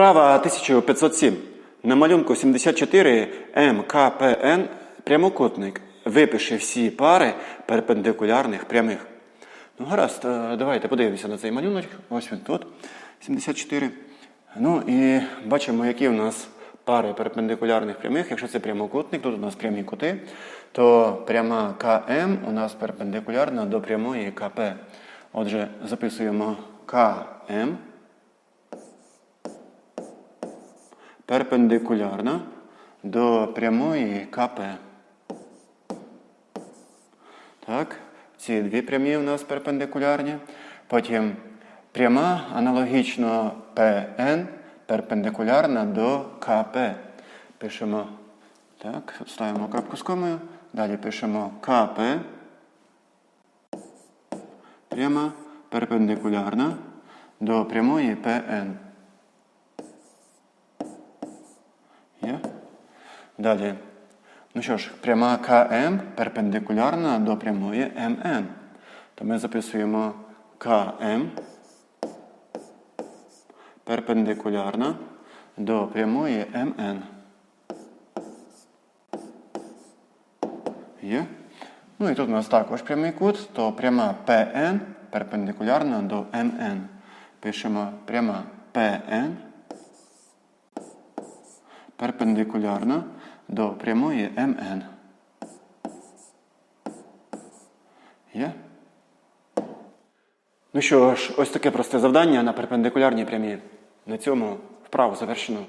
Вправа 1507. На малюнку 74 МКПН прямокутник. Випиши всі пари перпендикулярних прямих. Ну, гаразд, е, давайте подивимося на цей малюнок. Ось він тут. 74. Ну і бачимо, які у нас пари перпендикулярних прямих. Якщо це прямокутник, тут у нас прямі кути, то пряма КМ у нас перпендикулярна до прямої КП. Отже, записуємо КМ перпендикулярна до прямої КП. Так, ці дві прямі у нас перпендикулярні. Потім пряма аналогічно ПН перпендикулярна до КП. Пишемо так, ставимо крапку з комою. Далі пишемо КП. Пряма перпендикулярна до прямої ПН. Є? Далі. Ну що ж, пряма КМ перпендикулярна до прямої МН. То ми записуємо КМ перпендикулярна до прямої МН. Є? Ну і тут у нас також прямий кут, то пряма ПН перпендикулярна до МН. Пишемо пряма ПН перпендикулярна до прямої МН. Є? Ну що ж, ось таке просте завдання на перпендикулярній прямі. На цьому вправу завершено.